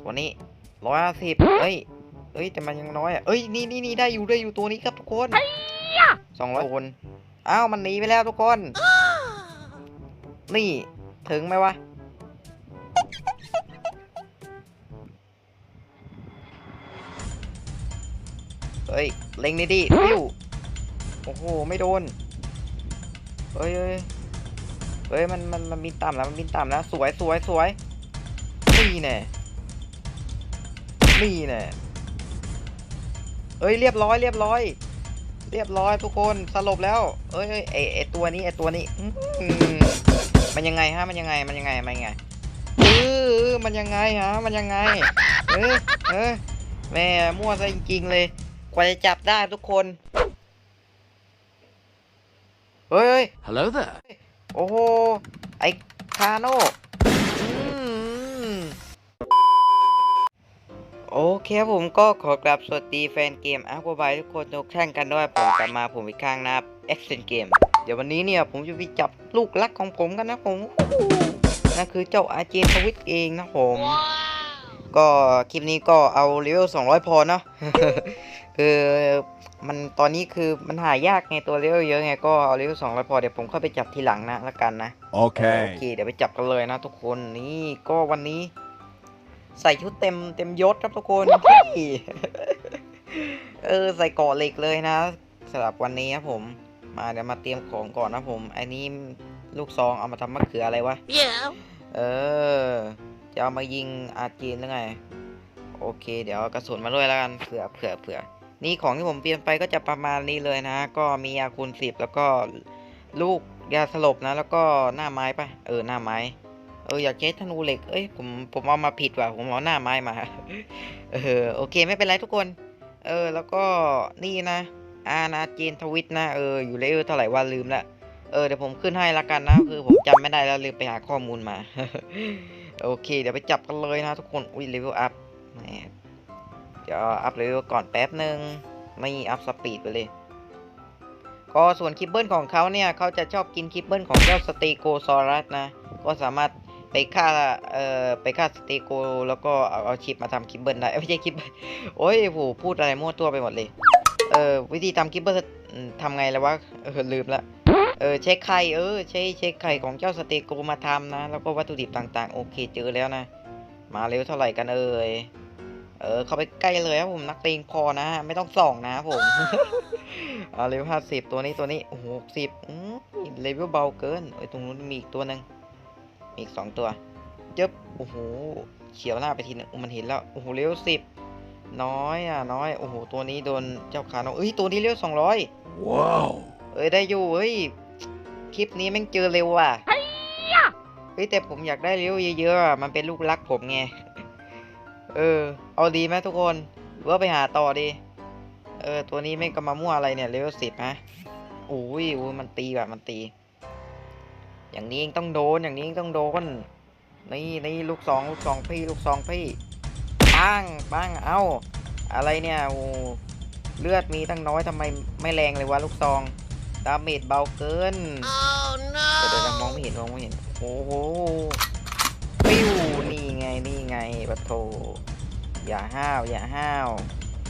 ตัวนี้ร้อยห้าสิบเอ้ยเอ้ยแต่มันยังน้อยอะเอ้ยนี่นี่นี่ได้อยู่ได้อยู่ตัวนี้ครับทุกคนสองร้อยคนอ้าวมันหนีไปแล้วทุกคน นี่ถึงไหมวะเฮ้ยเล็งนี่ดิปิ้วโอ้โหไม่โดนเฮ้ยเฮ้ยเฮ้ยมันมันมันบินต่ำแล้วมันบินต่ำแล้วสวยสวยสวยนี่แน่ นี่แน่เอ้ยเรียบร้อยเรียบร้อย เรียบร้อยทุกคนสลบแล้ว เอ้ยเอ้ยไอไอตัวนี้ไอตัวนี้อื้อหือมันยังไงฮะมันยังไงมันยังไงมันยังไงเออเออมันยังไงฮะมันยังไงเออเออแม่มั่วซะจริงๆเลย กว่าจะจับได้ทุกคนเฮ้ยเฮ้ย Hello there. โอ้โหไอ้คาโน่อืม โอเคครับผมก็ขอกราบสวัสดีแฟนเกมอาร์บายทุกคนทุกท่านกันด้วยผมกลับมาผมอีกครั้งนะครับ Action Game เดี๋ยววันนี้เนี่ยผมจะไปจับลูกรักของผมกันนะผมนั่นคือเจ้าอาเจนทวิตเองนะผม ก็คลิปนี้ก็เอาเลเวล200 พอเนาะคือมันตอนนี้คือมันหายากไงตัวเลเวลเยอะไงก็เอาเลเวล200 พอเดี๋ยวผมค่อยไปจับทีหลังนะละกันนะโอเค Okay. เดี๋ยวไปจับกันเลยนะทุกคนนี่ก็วันนี้ ใส่ชุดเต็มเต็มยศครับทุกคนนี่เออใส่เกาะเหล็กเลยนะสำหรับวันนี้ครับผม มาเดี๋ยวมาเตรียมของก่อนนะผมอันนี้ลูกซองเอามาทำมะเขืออะไรวะ Yeah. เออจะเอามายิงอาจีนหรือไง โอเค เดี๋ยวเอากระสุนมาด้วยแล้วกันเผื่อเผื่อเผื่อนี่ของที่ผมเปลี่ยนไปก็จะประมาณนี้เลยนะ ก็มียาคูณสิบแล้วก็ลูกยาสลบนะ แล้วก็หน้าไม้ปะเออหน้าไม้ เอออยากใช้ธนูเหล็ก เอ้ยผมผมเอามาผิดว่ะผมเอาหน้าไม้มา เออโอเคไม่เป็นไรทุกคน เออแล้วก็นี่นะ อาณาจีนทวิตนะเอออยู่เลเวลเท่าไหร่ว่าลืมละเออเดี๋ยวผมขึ้นให้ละกันนะคือผมจำไม่ได้แล้วลืมไปหาข้อมูลมา โอเค เดี๋ยวไปจับกันเลยนะทุกคน อุ้ยเลเวลอัพเดี๋ยวอัพเลเวลก่อนแป๊บหนึ่งไม่อัพสปีดไปเลยก็ส่วนคิปเบิลของเขาเนี่ยเขาจะชอบกินคิปเบิลของเจ้าสเตโกซอรัสนะ ก็สามารถ ไปฆ่าเอ่อไปฆ่าสเตโกแล้วก็เอาเอาชิปมาทำคิปเบิลได้เอ้ยไม่ใช่คิปเบิลโอ้ยโหพูดอะไรมั่วตัวไปหมดเลย เอ่อวิธีทำคิปเบิลทำไงแล้ววะเออลืมละเออเช็คไข่เออใช้เช็คไข่ของเจ้าสเตโกมาทำนะ แล้วก็วัตถุดิบต่างๆ โอเคเจอแล้วนะ มาเร็วเท่าไหร่กันเอ่ยเออเข้าไปใกล้เลยครับผมนักเลงพอนะไม่ต้องส่องนะครับผมเอาเลเวลห้าสิบตัวนี้ตัวนี้โอ้โหสิบเลเวลเบาเกินเอ้ตรงนู้นมีอีกตัวหนึ่ง อีกสองตัวเจ็บโอ้โหเฉียวหน้าไปทีนึงอุ๊ยมันเห็นแล้วโอ้โหเลเวลสิบน้อยอะน้อยโอ้โหตัวนี้โดนเจ้าขาโนเอ้ยตัวนี้เลเวลสองร้อย Wow. เอ้ยได้อยู่เฮ้ยคลิปนี้แม่งเจอเร็วว่ะเฮ้ยแต่ผมอยากได้เร็วเยอะๆอะมันเป็นลูกรักผมไงเออเอาดีไหมทุกคนหรือว่าไปหาต่อดีเออตัวนี้แม่งก็มามั่วอะไรเนี่ยเลเวลสิบนะโอ้ยโอ้ยมันตีแบบมันตี อย่างนี้เองต้องโดนอย่างนี้เองต้องโดนนี่นี่ลูกสองลูกสองพี่ลูกสองพี่ปังปังเอ้า อะไรเนี่ยโอ้เลือดมีตั้งน้อยทำไมไม่แรงเลยวะลูกซองดาเมจเบาเกิน Oh เดี๋ยวเดี๋ยวมองไม่เห็นมองไม่เห็นโอ้โหปิ้วนี่ไงนี่ไงปะโถอย่าห้าวอย่าห้าว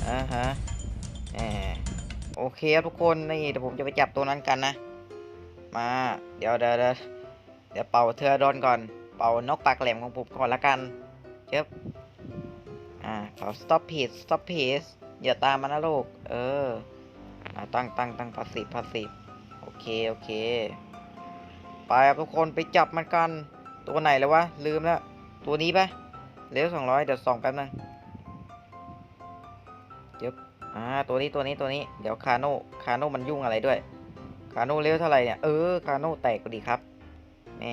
อ่าฮะแหมโอเคทุกคนนี่เดี๋ยวผมจะไปจับตัวนั้นกันนะ มา ดี๋ยวเดี๋ยวเดี๋ยวเดี๋ยวเป่าเทอร์ดอนก่อน เป่านกปากแหลมของผมก่อนละกันเจ็บอ่าเป่า stop pace stop pace อย่าตามมานะลูก เอออ่าตั้งตั้งตั้งพาสีพาสีโอเค โอเค ไปครับทุกคนไปจับมันกัน ตัวไหนแล้ววะ ลืมแล้ว ตัวนี้ปะเลวสองร้อยเดี๋ยวส่องแป๊บนึงเจ็บอ่า ตัวนี้ตัวนี้ตัวนี้ เดี๋ยวคาโน่คาโน่มันยุ่งอะไรด้วย คาโน่เลวเท่าไหร่เนี่ย เออคาโน่แตกก็ดีครับแหม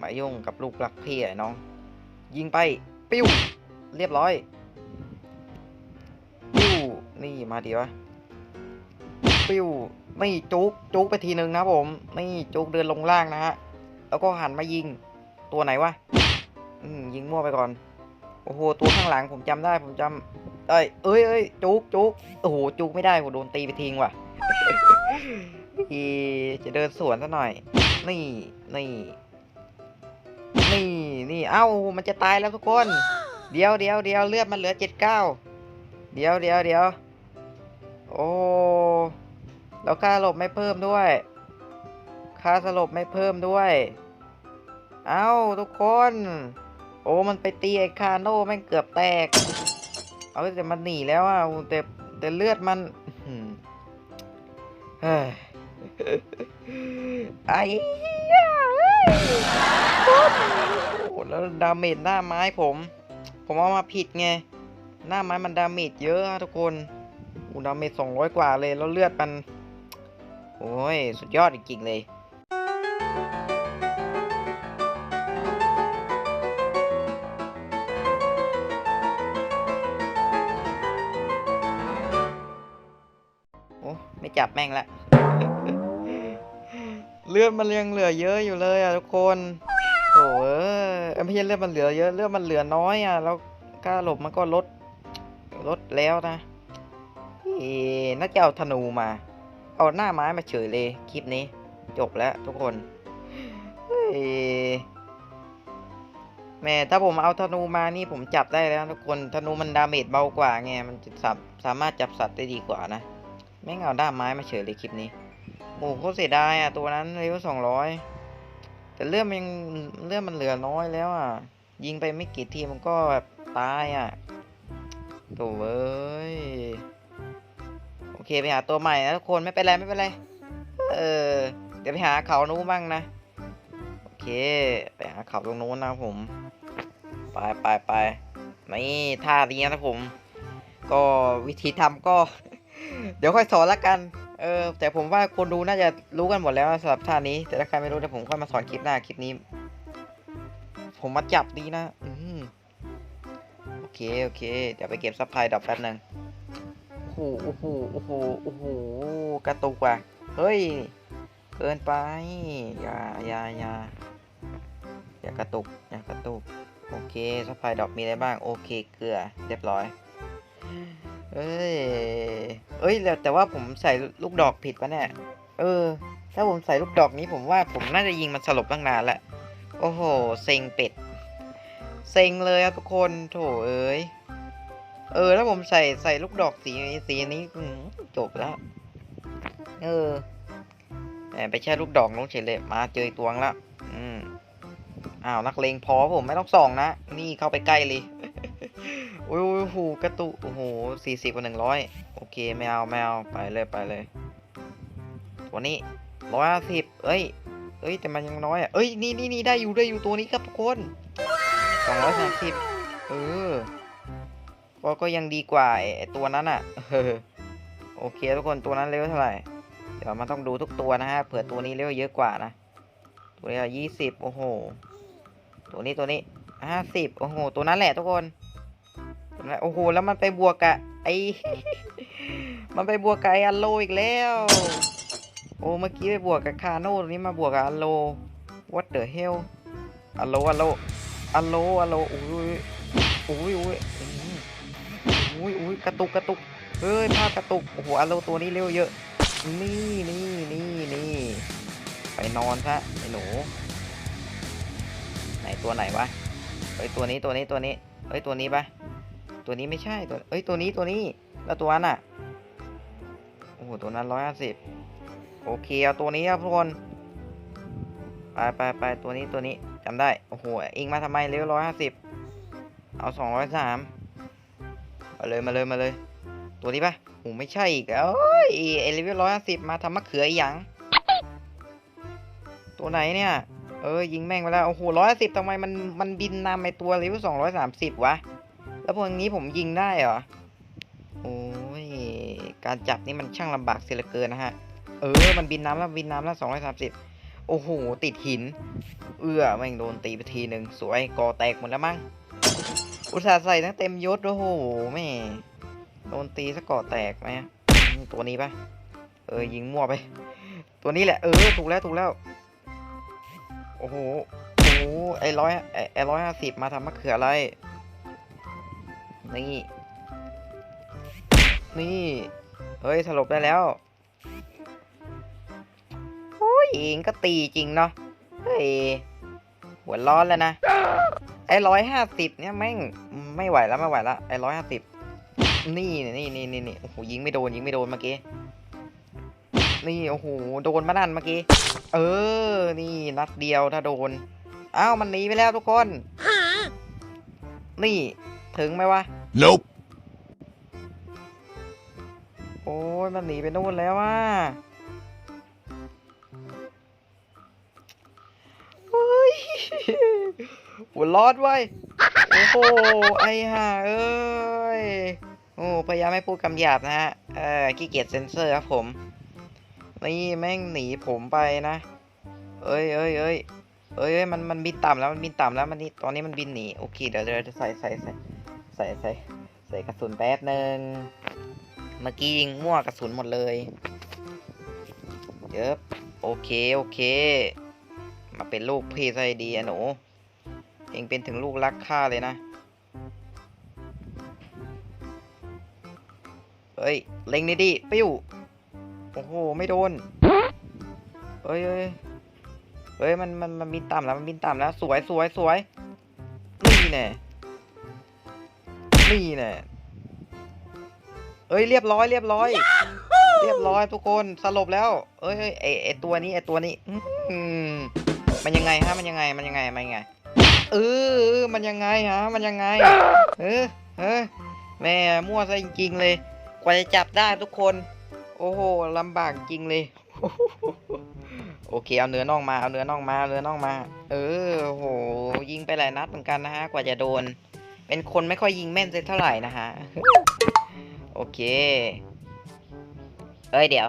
มายุ่งกับลูกรักพี่ไอ้น้อง ยิงไป ปิ้ว เรียบร้อย ปิ้ว นี่มาดีวะ ปิ้วนี่จุกจุกไปทีหนึ่งนะผมนี่จุกเดินลงล่างนะฮะ แล้วก็หันมายิง ตัวไหนวะอืมยิงมั่วไปก่อน โอ้โห ตัวข้างหลังผมจำได้ ผมจำเอ้ยเอ้ยเอ้ยจุกจุกโอ้โห จุกไม่ได้ผมโดนตีไปทิ้งว่ะ อีจะเดินสวนซะหน่อย นี่นี่นี่นี่เอ้ามันจะตายแล้วทุกคน เดี๋ยวเดี๋ยวเดี๋ยวเลือดมันเหลือเจ็ดเก้าเดี๋ยวเดี๋ยวเดี๋ยวโอ้แล้วค่าสลบไม่เพิ่มด้วยค่าสลบไม่เพิ่มด้วย เอ้าทุกคน โอ้มันไปตีไอ้คาโน่แม่งเกือบแตก เอาแต่มันหนีแล้วอะแต่แต่เลือดมันอื ไอ้เหี้ยโอ้แล้วดาเมจหน้าไม้ผม ผมเอามาผิดไง หน้าไม้มันดาเมจเยอะอะทุกคนอูดาเมจสองร้อยกว่าเลย แล้วเลือดมัน โอ้ย สุดยอดจริงๆเลย ม่จับแม่งละ เลือดมันยังเหลือเยอะอยู่เลยอะทุกคนโอ้เออเอ้ยไม่ใช่เลือดมันเหลือเยอะ เลือดมันเหลือน้อยอะ แล้วค่าหลบมันก็ลด ลดแล้วนะเอ๊น่าจะเอาธนูมา เอาหน้าไม้มาเฉยเลยคลิปนี้ จบแล้วทุกคนเฮ้ยแม่ถ้าผมเอาธนูมานี่ผมจับได้แล้วทุกคนธนูมันดาเมจเบากว่าไงมันจะสาสามารถจับสัตว์ได้ดีกว่านะ ไม่งเอาด้ามไม้มาเฉยเลยคลิปนี้โอ้โหโคตรเสียดายอะตัวนั้นเลเวลสองร้อยแต่เลือดมันยังเลือดมันเหลือน้อยแล้วอะ ยิงไปไม่กี่ทีมันก็แบบตายอะโถ่เอ้ยโอเคไปหาตัวใหม่นะทุกคนไม่เป็นไรไม่เป็นไรเออเดี๋ยวไปหาเขานู้นบ้างนะโอเคไปหาเขาตรงนู้นนะผมไปไปไปนี่ท่านี้นะผม ก็วิธีทำก็ เดี๋ยวค่อยสอนละกัน เออแต่ผมว่าคนดูน่าจะรู้กันหมดแล้วสำหรับท่านี้ แต่ถ้าใครไม่รู้เดี๋ยวผมค่อยมาสอนคลิปหน้าคลิปนี้ ผมมาจับดีนะ อืมโอเคโอเค เดี๋ยวไปเก็บซัพพลายดอกแป๊บนึงโอ้โหโอ้โหโอ้โหโอ้โหกระตุกว่ะ เฮ้ยเกินไป อย่าอย่าอย่าอย่ากระตุกอย่ากระตุก โอเคซัพพลายดอกมีอะไรบ้าง โอเคเกลือเรียบร้อย เอ้ย เอ้ยแต่ว่าผมใส่ลูกดอกผิดปะเนี่ย เออ ถ้าผมใส่ลูกดอกนี้ผมว่าผมน่าจะยิงมันสลบตั้งนานแล้วโอ้โห เซ็งเป็ด เซ็งเลยอะทุกคน โถเอ้ย เออ ถ้าผมใส่ใส่ลูกดอกสีสีนี้จบแล้ว เออแหมไปแช่ลูกดอกน้องเฉยเลย มาเจอตัวงแล้วอืมอ้าวนักเลงพอผมไม่ต้องส่องนะ นี่เข้าไปใกล้เลย อ้ยโอ้ยโหกระตุโอ้โหสี่สิบกว่าหนึ่งร้อยโอเคไม่เอาไม่เอาไปเลยไปเลยตัวนี้ร้อยห้าสิบเอ้ยเอ้ยแต่มันยังน้อยอะเอ้ยนี่นี่นี่ได้อยู่ได้อยู่ตัวนี้ครับทุกคนสองร้อยสามสิบเออก็ก็ยังดีกว่าไอ้ไอ้ตัวนั้นอะเออโอเคทุกคนตัวนั้นเลเวเท่าไหร่เดี๋ยวมันต้องดูทุกตัวนะฮะเผื่อตัวนี้เลเวเยอะกว่านะตัวนี้ยี่สิบโอ้โหตัวนี้ตัวนี้ห้าสิบโอ้โหตัวนั้นแหละทุกคน โอ้โห แล้วมันไปบวกกับไอมันไปบวกกับไออัลโลอีกแล้ว โอ้ เมื่อกี้ไปบวกกับคาโน่ตัวนี้มาบวกกับอัลโล what the hell อัลโลอัลโลอัลโลอัลโลอุ้ยอุ้ยอุ้ยอุ้ยอุ้ยกระตุกกระตุกเฮ้ยภาพกระตุก โอ้โหอัลโลตัวนี้เร็วเยอะ นี่นี่นี่นี่ไปนอนซะไอ้หนู ไหนตัวไหนวะเอ้ยตัวนี้ตัวนี้ตัวนี้เอ้ยตัวนี้ปะ ตัวนี้ไม่ใช่ตัวเอ้ยตัวนี้ตัวนี้แล้วตัวนั้นอะโอ้โหตัวนั้นร้อยห้าสิบโอเคเอาตัวนี้ครับทุกคนไปไปไปตัวนี้ตัวนี้จำได้โอ้โหอิงมาทำไมเร็วร้อยห้าสิบเอาสองร้อยสามมาเลยมาเลยมาเลย ตัวนี้ปะโอ้ไม่ใช่อีกแล้วเอ้ยไอเลเวลร้อยห้าสิบมาทำมะเขืออีหยังตัวไหนเนี่ยเออยิงแม่งไปแล้วโอ้โหร้อยสิบทำไมมันมันบินนำไอตัวเลเวลสองร้อยสามสิบวะ แล้วพวกนี้ผมยิงได้เหรอ โอ้ย การจับนี่มันช่างลำบากเสียเหลือเกินนะฮะ เออ มันบินน้ำแล้วบินน้ำแล้วสองร้อยสามสิบโอ้โห ติดหิน เอื้อแม่งโดนตีไปทีหนึ่งสวยกอแตกหมดแล้วมั้ง อุตส่าห์ใส่ทั้งเต็มยศโอ้โหแม่โดนตีซะก่อแตกไหมตัวนี้ปะเออ ยิงมั่วไป ตัวนี้แหละ เออ ถูกแล้ว ถูกแล้ว โอ้โห โอ้โหไอร้อยไอร้อยห้าสิบมาทำมะเขืออะไร นี่ นี่ เฮ้ย สลบได้แล้วโอ้ยเองก็ตีจริงเนาะ เฮ้ย หัวร้อนแล้วนะ ไอ้ร้อยห้าสิบเนี่ยแม่งไม่ไหวแล้วไม่ไหวแล้วไอ้ร้อยห้าสิบนี่นี่นี่นี่นี่โอ้โหยิงไม่โดนยิงไม่โดนเมื่อกี้ นี่โอ้โหโดนมานั่นเมื่อกี้ เออ นี่นัดเดียวถ้าโดน อ้าวมันหนีไปแล้วทุกคน นี่ถึงไหมวะ Nope. โอ้ยมันหนีไปนู่นแล้วว่ะเฮ้ยหัวรอดไว้โอ้โห ไอ้ห่าเอ้ย โอ้พยายามไม่พูดคำหยาบนะฮะ เออขี้เกียจเซ็นเซอร์ครับผม นี่แม่งหนีผมไปนะเอ้ยเอ้ยเอ้ยเอ้ยเอ้ยมันมันบินต่ำแล้วมันบินต่ำแล้วมันนี่ตอนนี้มันบินหนี โอเคเดี๋ยวเดี๋ยวใส่ใส่ใส่ ใส่ใส่ใส่กระสุนแป๊บนึงเมื่อกี้ยิงมั่วกระสุนหมดเลยเยบโอเค โอเค มาเป็นลูกพี่ซะให้ดีอะหนู เองเป็นถึงลูกรักข้าเลยนะ เฮ้ย เล็งนี่ดิปิ้ว โอ้โห ไม่โดน เฮ้ยเฮ้ยเฮ้ย มัน มัน มันบินต่ำแล้ว มันบินต่ำแล้ว สวยสวยสวยนี่แน่ นี่แน่เอ้ยเรียบร้อยเรียบร้อย เรียบร้อยทุกคนสลบแล้วเอ้ยเอ้ยไอไอตัวนี้ไอตัวนี้อืมมันยังไงฮะมันยังไงมันยังไงมันยังไงเออเออมันยังไงฮะมันยังไง เออเออแม่มั่วซะจริง ๆ เลย กว่าจะจับได้ทุกคน โอ้โหลำบากจริงเลยโอเคเอาเนื้อน่องมาเอาเนื้อน่องมาเอาเนื้อน่องมา เออโอ้โหยิงไปหลายนัดเหมือนกันนะฮะกว่าจะโดน เป็นคนไม่ค่อยยิงแม่นเท่าไหร่นะฮะ โอเค เอ้ยเดี๋ยว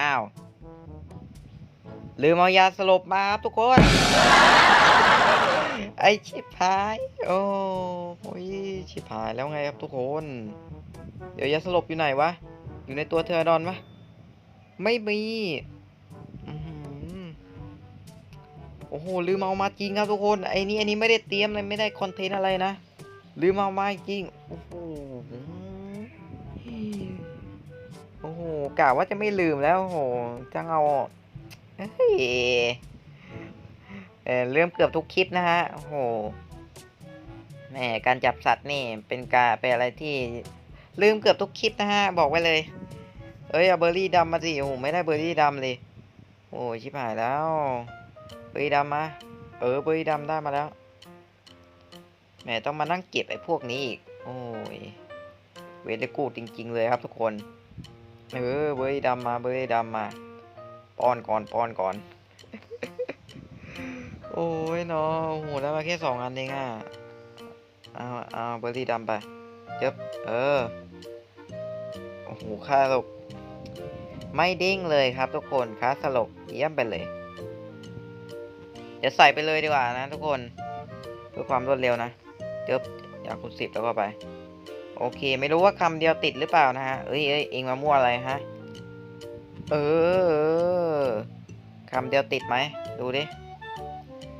อ้าว ลืมเอายาสลบมาครับทุกคน ไอชิบหาย โอ้โหชิบหายแล้วไงครับทุกคน เดี๋ยวยาสลบอยู่ไหนวะ อยู่ในตัวเธอดอนปะไม่มี โอ้โหลืมเอามาจริงครับทุกคนไอ้นี่ไอ้นี่ไม่ได้เตรียมเลยไม่ได้คอนเทนต์อะไรนะลืมเอามาจริงโอ้โหโอ้โหกะว่าจะไม่ลืมแล้วโอ้โหจังเอาเฮ้ยเออเริ่มเกือบทุกคลิปนะฮะโอ้โหแหมการจับสัตว์นี่เป็นการเป็นอะไรที่ลืมเกือบทุกคลิปนะฮะบอกไว้เลย เอ้ยเอาเบอร์รี่ดำมาสิโอ้โหไม่ได้เบอร์รี่ดำเลย โอ้ชิบหายแล้ว เบอร์รี่ดำมา เออเบอร์รี่ดำได้มาแล้ว แหมต้องมานั่งเก็บไอ้พวกนี้อีก โอ้ย เวลกูดจริง ๆ เลยครับทุกคน เออเบอร์ดำมาเบอร์ดำมา ป้อนก่อนป้อนก่อน โอ้ยเนาะโอ้โหได้มาแค่สองอันเองอะ เอาเอาเบอร์รี่ดำไปเจ็บเออ โอ้โหค่าสลบไม่เด้งเลยครับทุกคนค่าสลบเยี่ยมไปเลย เดี๋ยวใส่ไปเลยดีกว่านะทุกคนเพื่อความรวดเร็วนะเจ็บอยากคุณสิบแล้วก็ไป โอเค ไม่รู้ว่าคำเดียวติดหรือเปล่านะฮะเอ้ยเอ้ยเองมามั่วอะไรฮะเออคำเดียวติดไหมดูดิ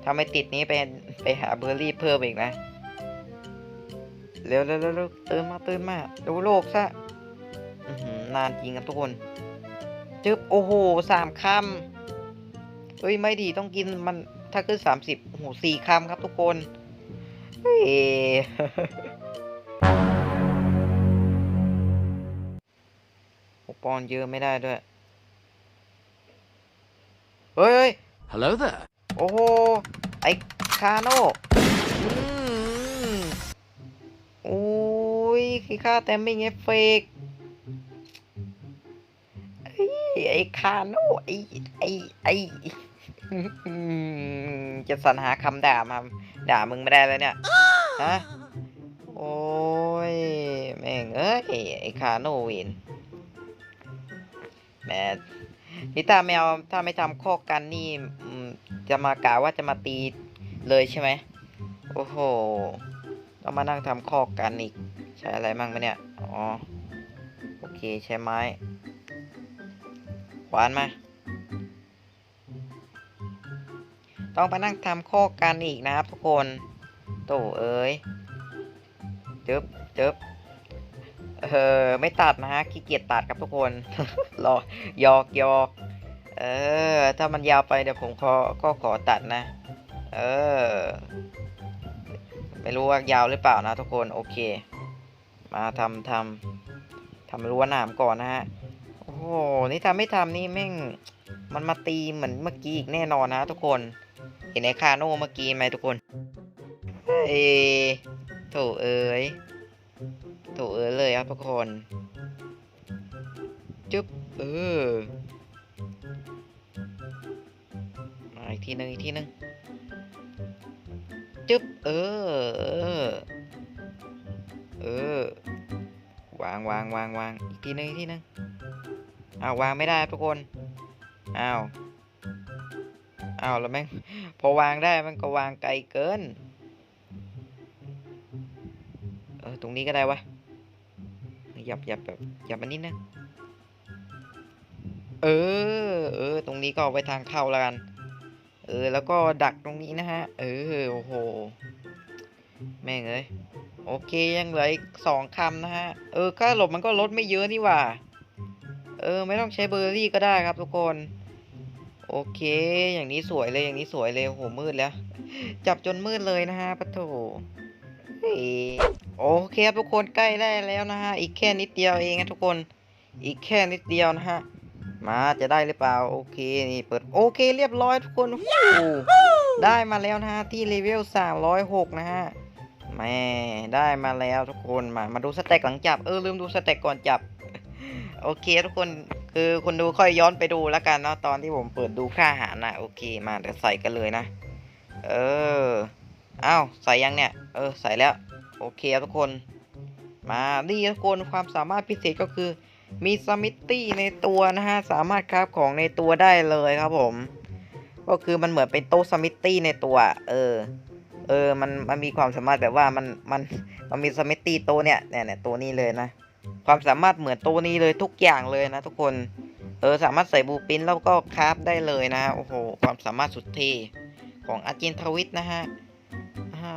ถ้าไม่ติดนี้ไปไปหาเบอร์รี่เพิ่มอีกนะเร็วเร็วเร็วเตื่นมาตื่นมาดูโลกซะนานจริงครับทุกคนจึ๊บโอ้โหสามคำเฮ้ยไม่ดีต้องกินมัน ถ้าขึ้นสามสิบโอ้โหสี่คำครับทุกคนเฮ้ยโอ้ปอนเยอะไม่ได้ด้วยเฮ้ยเฮ้ย Hello there. โอ้โห ไอคาโน่อืมโอ้ยคือค่าแตมมิ่งเอฟเฟกต์ไอ้ไอคาโน่ไอไอไออืม จะสรรหาคำด่ามาด่ามึงไม่ได้แล้วเนี่ย ฮะ โอ้ย แม่งเอ้ย ไอคาโนวินแหม่นี่ถ้าไม่เอาถ้าไม่ทำข้อกันนี่อืมจะมากล่าวว่าจะมาตีเลยใช่ไหม โอ้โห ต้องมานั่งทำข้อกันอีก ใช้อะไรมั่งไหมเนี่ย อ๋อ โอเคใช้ไม้ขวานม ต้องไปนั่งทำข้อกันอีกนะครับทุกคนโตเอ้ยจึ๊บจึ๊บเออไม่ตัดนะฮะขี้เกียจตัดครับทุกคนรอหยอกหยอกเออ ถ้ามันยาวไปเดี๋ยวผมขอก็ขอตัดนะ เออ ไม่รู้ว่ายาวหรือเปล่านะทุกคนโอเค มาทำทำทำรั้วหนามก่อนนะฮะโอ้โหนี่ทำไม่ทำนี่แม่งมันมาตีเหมือนเมื่อกี้อีกแน่นอนนะทุกคน เห็นไอ้คาโน่เมื่อกี้ไหมทุกคนเฮ้ยโถเอ้ยโถเอ้ยเลยครับทุกคน จุ๊บเออ มาอีกทีหนึงอีกทีหนึงจึ๊บเออ เออ วางวางวางวางอีกทีหนึงอีกทีหนึงอ้าววางไม่ได้ทุกคน อ้าว อ้าวแล้วแม่ง พอวางได้มันก็วางไกลเกิน เออ ตรงนี้ก็ได้วะหยับหยับแบบหยับมันนิดนึงเออ เออ ตรงนี้ก็เอาไว้ทางเข้าแล้วกัน เออ แล้วก็ดักตรงนี้นะฮะ เออ โอ้โห แม่งเอ้ยโอเค ยังเหลืออีกสองคำนะฮะ เออ ค่าหลบมันก็ลดไม่เยอะนี่หว่า เออ ไม่ต้องใช้เบอร์รี่ก็ได้ครับทุกคน โอเค อย่างนี้สวยเลยอย่างนี้สวยเลยโหมืดแล้ว จับจนมืดเลยนะฮะปะโถเฮ้ยโอเคครับทุกคนใกล้ได้แล้วนะฮะ อีกแค่นิดเดียวเองนะทุกคน อีกแค่นิดเดียวนะฮะ มาจะได้หรือเปล่า โอเค นี่เปิด โอเค เรียบร้อยทุกคน ได้มาแล้วนะฮะ ที่เลเวล306 นะฮะแม่ได้มาแล้วทุกคน มา มาดูสเต็กหลังจับ เออลืมดูสเต็กก่อนจับ โอเคทุกคน คือคนดูค่อยย้อนไปดูแล้วกันเนาะตอนที่ผมเปิดดูค่าอาหารนะโอเคมาเดี๋ยวใส่กันเลยนะ เอออ้าวใส่ยังเนี่ย เออใส่แล้ว โอเคทุกคน มานี่ทุกคนความสามารถพิเศษก็คือ มีสมิตตี้ในตัวนะฮะสามารถคราฟของในตัวได้เลยครับผม ก็คือมันเหมือนเป็นโต๊ะสมิตตี้ในตัว เออ เออมันมันมีความสามารถแบบว่ามันมันมันมีสมิตตี้โต๊ะเนี่ยเนี่ยเนี่ยตัวนี้เลยนะ ความสามารถเหมือนต๊ะนี้เลยทุกอย่างเลยนะทุกคน เออสามารถใส่บูปินแล้วก็คราฟได้เลยนะโอ้โหความสามารถสุดเท่ของอาจินทวิทนะฮะอ่า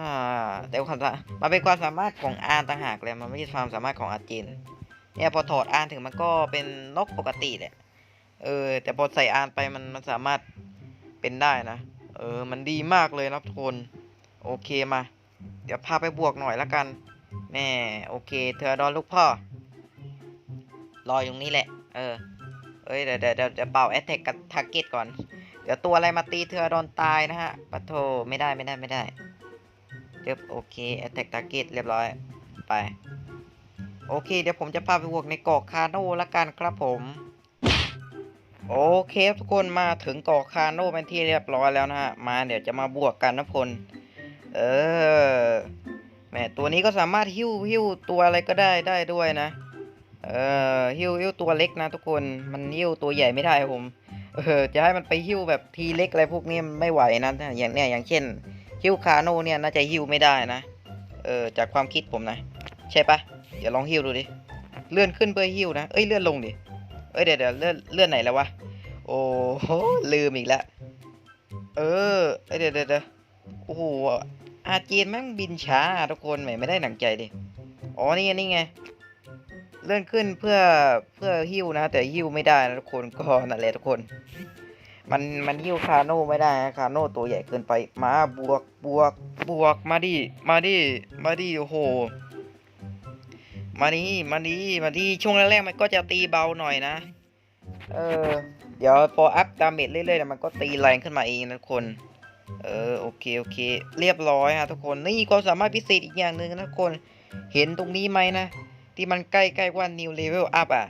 แต่ความสามันเป็นความสามารถของอาร์ต่างหากเลยมันไม่ใช่ความสามารถของอาจิน เนี่ยพอถอดอานถึงมันก็เป็นนกปกติแหละเออ แต่พอใส่อานไปมันมันสามารถเป็นได้นะ เออ มันดีมากเลยนะทุกคน โอเคมา เดี๋ยวพาไปบวกหน่อยละกันแม่โอเค เธอดอนลูกพ่อ รออยู่ตรงนี้แหละ เออ เอ้ยเดี๋ยวเดี๋ยวเดี๋ยวเดี๋ยวเป่าแอตแทกกับทาร์เก็ตก่อน เดี๋ยวตัวอะไรมาตีเธอโดนตายนะฮะปะโทไม่ได้ไม่ได้ไม่ได้เดี๋ยวโอเคแอตแทกทาร์เก็ตเรียบร้อย ไป โอเค เดี๋ยวผมจะพาไปบวกในเกาะคาโน่ละกันครับผม โอเคทุกคนมาถึงเกาะคาโน่เป็นที่เรียบร้อยแล้วนะฮะ มาเดี๋ยวจะมาบวกกันนะพล เออแหมตัวนี้ก็สามารถหิ้วหิ้วตัวอะไรก็ได้ได้ด้วยนะ เออหิ้วหิ้วตัวเล็กนะทุกคนมันหิ้วตัวใหญ่ไม่ได้ผมเออจะให้มันไปหิ้วแบบทีเล็กอะไรพวกนี้ไม่ไหวนะอย่างเนี้ยอย่างเช่นหิ้วคาโน่เนี่ยน่าจะหิ้วไม่ได้นะเออจากความคิดผมนะ ใช่ปะเดี๋ยวลองหิ้วดูดิเลื่อนขึ้นเพื่อหิ้วนะเอ้ยเลื่อนลงดิเอ้ยเดี๋ยวเดี๋ยวเลื่อนเลื่อนไหนแล้ววะโอ้โหลืมอีกแล้วเออเอ้ยเดี๋ยวเดี๋ยวโอ้โหอาเจีนแม่งบินช้าทุกคนแหมไม่ได้หนังใจดิอ๋อนี่ไงนี่ไง เลื่อนขึ้นเพื่อเพื่อหิ้วนะ แต่หิ้วไม่ได้นะทุกคนก็นั่นแหละทุกคน มันมันหิ้วคาโน่ไม่ได้นะคาโน่ตัวใหญ่เกินไปมาบวกบวกบวกมาดิมาดิมาดิโอ้โหมาดิมาดิมาดิช่วงแรกๆมันก็จะตีเบาหน่อยนะ เออ เดี๋ยวพออัพดาเมจเรื่อยๆเนี่ยมันก็ตีแรงขึ้นมาเองนะทุกคนเออโอเคโอเค เรียบร้อยฮะทุกคนนี่ความสามารถพิเศษอีกอย่างหนึ่งนะทุกคน เห็นตรงนี้ไหมนะ ที่มันใกล้ๆว่า new level up อะ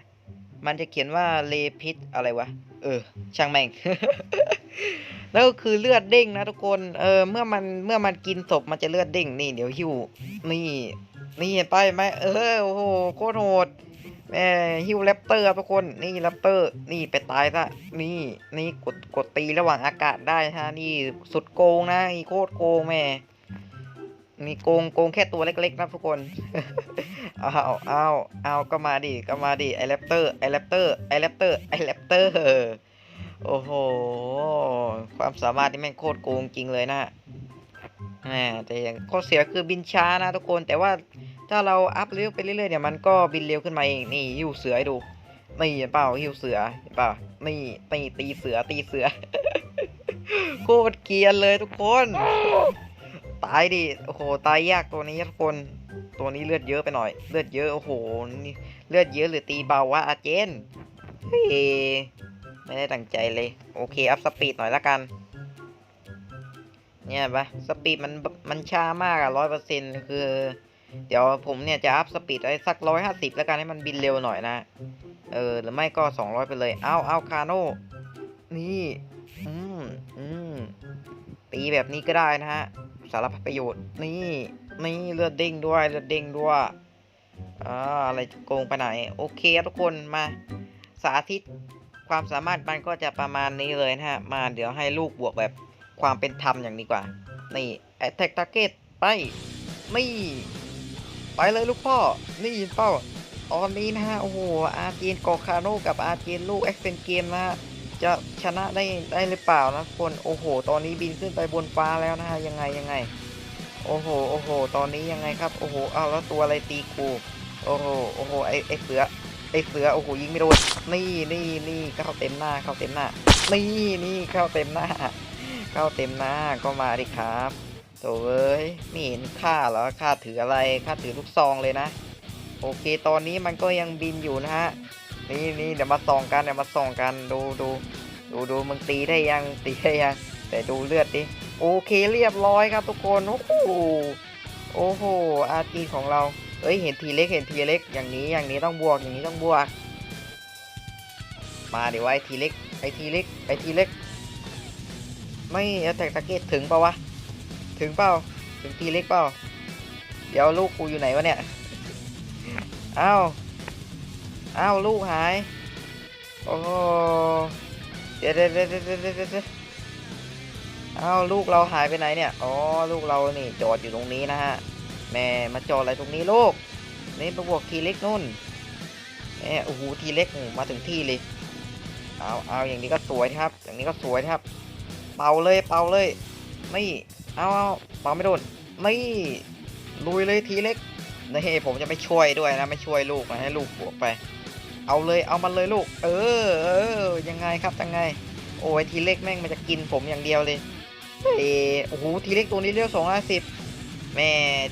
มันจะเขียนว่าเลพิษอะไรวะ เออ ช่างแม่ง แล้วก็คือเลือดเด้งนะทุกคน เออ เมื่อมันเมื่อมันกินศพมันจะเลือดเด้ง นี่เดี๋ยวหิว นี่ นี่เห็นไปไหมเออ โอ้โห โคตรโหดแม่ฮิวแรปเตอร์ทุกคน นี่แรปเตอร์ นี่ไปตายซะ นี่ นี่กดกดตีระหว่างอากาศได้ฮะ นี่สุดโกงนะนี่โคตรโกงแม่นี่โกงโกงแค่ตัวเล็กๆนะทุกคน อาเอาเอาก็มาดิก็มาดิไอแรปเตอร์ไอแรปเตอร์ไอแรปเตอร์ไอแรปเตอร์โอ้โห ความสามารถที่แม่งโคตรโกงจริงเลยนะแหมแต่อย่างข้อเสียคือบินช้านะทุกคนแต่ว่าถ้าเราอัพเลเวไปเรื่อยๆเนี่ยมันก็บินเร็วขึ้นมาเองนี่หิวเสือให้ดูนี่เปล่าหิวเสือเปล่านี่ตีตีเสือตีเสือ โคตรเกียนเลยทุกคน ตายดิโอ้โหตายยากตัวนี้ทุกคน ตัวนี้เลือดเยอะไปหน่อย เลือดเยอะ โอ้โห นี่เลือดเยอะหรือตีเบาวะอาเจนเฮ้ยไม่ได้ตั้งใจเลย โอเค อัพสปีดหน่อยละกัน เนี่ยปะสปีดมันมันช้ามากอะร้อยเปอร์เซ็นต์คือ เดี๋ยวผมเนี่ยจะอัพสปีดไว้สักร้อยห้าสิบแล้วกันให้มันบินเร็วหน่อยนะ เออ หรือไม่ก็สองร้อยไปเลย เอาเอาคาโน่นี่ อืมอืมตีแบบนี้ก็ได้นะฮะ สารพัดประโยชน์ นี่ นี่เลือดเด้งด้วยเลือดเด้งด้วยอ่าอะไรโกงไปไหน โอเคทุกคนมาสาธิตความสามารถมันก็จะประมาณนี้เลยนะฮะ มาเดี๋ยวให้ลูกบวกแบบความเป็นธรรมอย่างนี้กว่า นี่ attack target ไปนี่ไปเลยลูกพ่อ นี่ยินเป้า ตอนนี้นะฮะ โอ้โห อาร์เจนกอคาโนกับอาร์เจนลูกเอ็กเซนเกมนะฮะ จะชนะได้ได้หรือเปล่านะคน โอ้โห ตอนนี้บินขึ้นไปบนฟ้าแล้วนะฮะ ยังไงยังไง โอ้โห โอ้โห ตอนนี้ยังไงครับ โอ้โห เอาแล้วตัวอะไรตีกู โอ้โห โอ้โห ไอไอเสือ ไอเสือ โอ้โห ยิงไม่โดน นี่นี่นี่เข้าเต็มหน้า เข้าเต็มหน้า นี่นี่เข้าเต็มหน้า เข้าเต็มหน้า ก็มาดิครับโถ่เอ้ยไม่เห็นข้าเหรอข้าถืออะไรข้าถือลูกซองเลยนะ โอเค ตอนนี้มันก็ยังบินอยู่นะฮะ นี่นี่เดี๋ยวมาส่องกัน เดี๋ยวมาส่องกัน ดูดูดูดูมึงตีได้ยัง ตีได้ยัง แต่ดูเลือดดิ โอเคเรียบร้อยครับทุกคน โอ้โหโอ้โหอาร์จีของเราเอ้ยเห็นทีเล็กเห็นทีเล็กอย่างนี้อย่างนี้ต้องบวกอย่างนี้ต้องบวก มาเดี๋ยวไอ้ทีเล็กไอทีเล็กไอทีเล็ก ไม่แท็กตะเกตถึงเปล่าวะถึงเปล่าถึงทีเล็กเปล่าเดี๋ยวลูกกูอยู่ไหนวะเนี่ยอ้าวอ้าวลูกหายโอ้โหเดเดเดี๋ยวเดี๋ยวเดี๋ยวเดี๋ยว อ้าวลูกเราหายไปไหนเนี่ย อ๋อลูกเรานี่จอดอยู่ตรงนี้นะฮะ แม่มาจอดอะไรตรงนี้ลูก นี่ไปบวกทีเล็กนู่นแม่โอ้โหทีเล็กมาถึงที่เลย เอาเอาอย่างนี้ก็สวยนะครับ อย่างนี้ก็สวยนะครับ เป่าเลยเป่าเลย ไม่ เอาเอาเป่าไม่โดน ไม่ลุยเลยทีเล็กนี่ผมจะไม่ช่วยด้วยนะไม่ช่วยลูกนะให้ลูกบวกไป เอาเลยเอามันเลยลูก เออเออยังไงครับยังไง โอ้ยทีเล็กแม่งมันจะกินผมอย่างเดียวเลย เอโอ้โหทีเล็กตัวนี้เรียวสองร้อยสิบแม่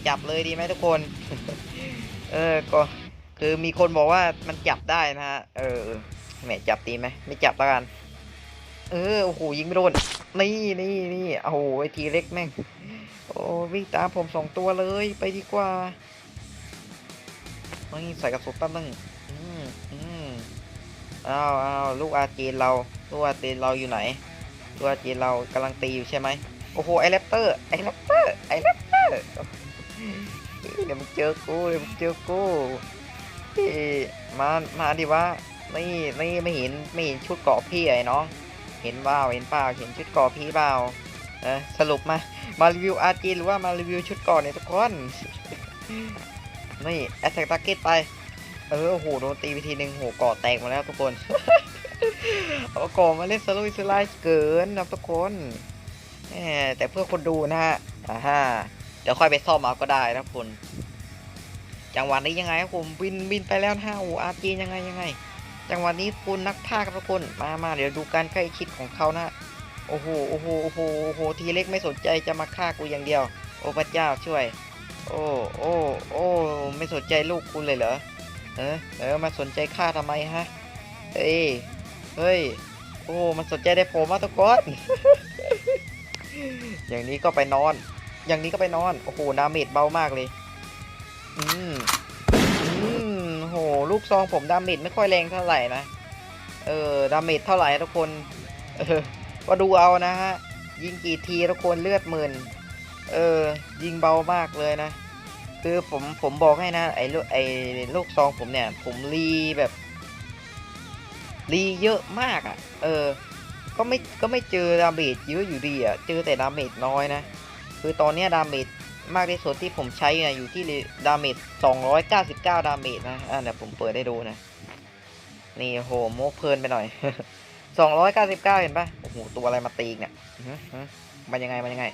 จับเลยดีไหมทุกคน เออก็คือมีคนบอกว่ามันจับได้นะฮะเออแม่จับตีไหมไม่จับแล้วกัน เออโอ้โหยิงไม่โดนนี่นี่นี่โอ้โหไอทีเล็กแม่งโอ้วิ่งตามผมสองตัวเลยไปดีกว่าไม่ใส่กระสุนแป๊บนึงอืมอืมอ้าวอ้าวลูกอาร์จีนเราลูกอาร์จีนเราอยู่ไหน ลูกอาจีนเรากำลังตีอยู่ใช่ไหมโอ้โหไอแรปเตอร์ไอแรปเตอร์ไอแรปเตอร์เดี๋ยวมึงเจอกูเดี๋ยวมึงเจอกูมามาดิวะนี่นี่ไม่เห็นไม่เห็นชุดเกาะพี่ไอ้น้อง เห็นเปล่าเห็นเปล่าเห็นชุดเกาะพี่เปล่าเออสรุปมามารีวิวอาร์จีหรือว่ามารีวิวชุดเก่อนเนี่ยทุกคนนี่แอตแทกตาเก็ตไปเออโอ้โหโดนตีไปทีหนึ่งโหเกาะแตกมาแล้วทุกคน เอาเกาะมาเล่นสลุยสไลด์เกินนะทุกคนแต่เพื่อคนดูนะฮะอ่าฮะเดี๋ยวค่อยไปซ่อมเอาก็ได้นะคุณจังหวะนี้ยังไงครับผมบินบินไปแล้วนะฮะโอ้อาร์จียังไงยังไง จังหวะนี้คุณนักพาครับทุกคนมามาเดี๋ยวดูการใกล้ชิดของเขานะโอ้โหโอ้โหโอ้โหโอ้โหทีเล็กไม่สนใจจะมาฆ่ากูอย่างเดียว โอ้พระเจ้าช่วย โอ้โอ้โอ้ไม่สนใจลูกคุณเลยเหรอเออเออมาสนใจฆ่าทำไมฮะเฮ้ เฮ้ย โอ้มันสนใจได้ผมมาตะกอนอย่างนี้ก็ไปนอน อย่างนี้ก็ไปนอน โอ้โหดาเมจเบามากเลย อืม อืมโห ลูกซองผมดาเมจไม่ค่อยแรงเท่าไหร่นะ เออ ดาเมจเท่าไหร่ทุกคน เออ ก็ดูเอานะฮะ ยิงกี่ทีทุกคนเลือดหมื่น เออ ยิงเบามากเลยนะ คือผมผมบอกให้นะ ไอ้ลูกไอ้ลูกซองผมเนี่ย ผมรีแบบ รีเยอะมากอะ่ะ เออ ก็ไม่ก็ไม่เจอดาเมจเยอะอยู่ดีอะ่ะ เจอแต่ดาเมจน้อยนะ คือตอนนี้ดาเมจมากที่สุดที่ผมใช้นี่ยอยู่ที่ดาเมจ299 ดาเมจนะ อ่าเดี๋ยวผมเปิดให้ดูนะ นี่โหโมเพลินไปหน่อยสองร้อยเก้าสิบเก้าเห็นปะโอ้โห ตัวอะไรมาตีอีกเนี่ยมันยังไง มันยังไง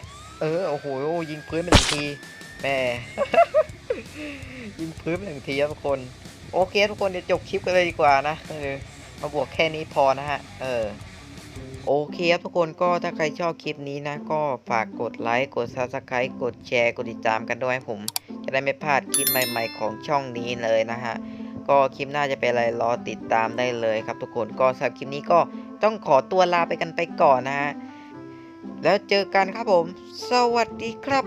เออ โอ้โห ยิงพื้นไปหนึ่งทีแม่ยิงพื้นไปหนึ่งทีครับทุกคน โอเคทุกคนเดี๋ยวจบคลิปกันเลยดีกว่านะเออ มาบวกแค่นี้พอนะฮะ เออ โอเคครับทุกคนก็ถ้าใครชอบคลิปนี้นะ ก็ฝากกดไลค์ กด Subscribe กดแชร์ กดติดตามกันด้วยผม จะได้ไม่พลาดคลิปใหม่ ๆ ของช่องนี้เลยนะฮะ ก็คลิปหน้าจะเป็นอะไรรอติดตามได้เลยครับทุกคน ก็สำหรับคลิปนี้ก็ต้องขอตัวลาไปกันไปก่อนนะฮะ แล้วเจอกันครับผม สวัสดีครับ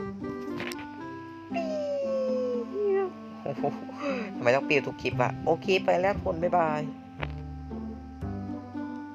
ทำไมต้องปิวทุกคลิปอะโอเคไปแล้วทุกคนบ๊ายบาย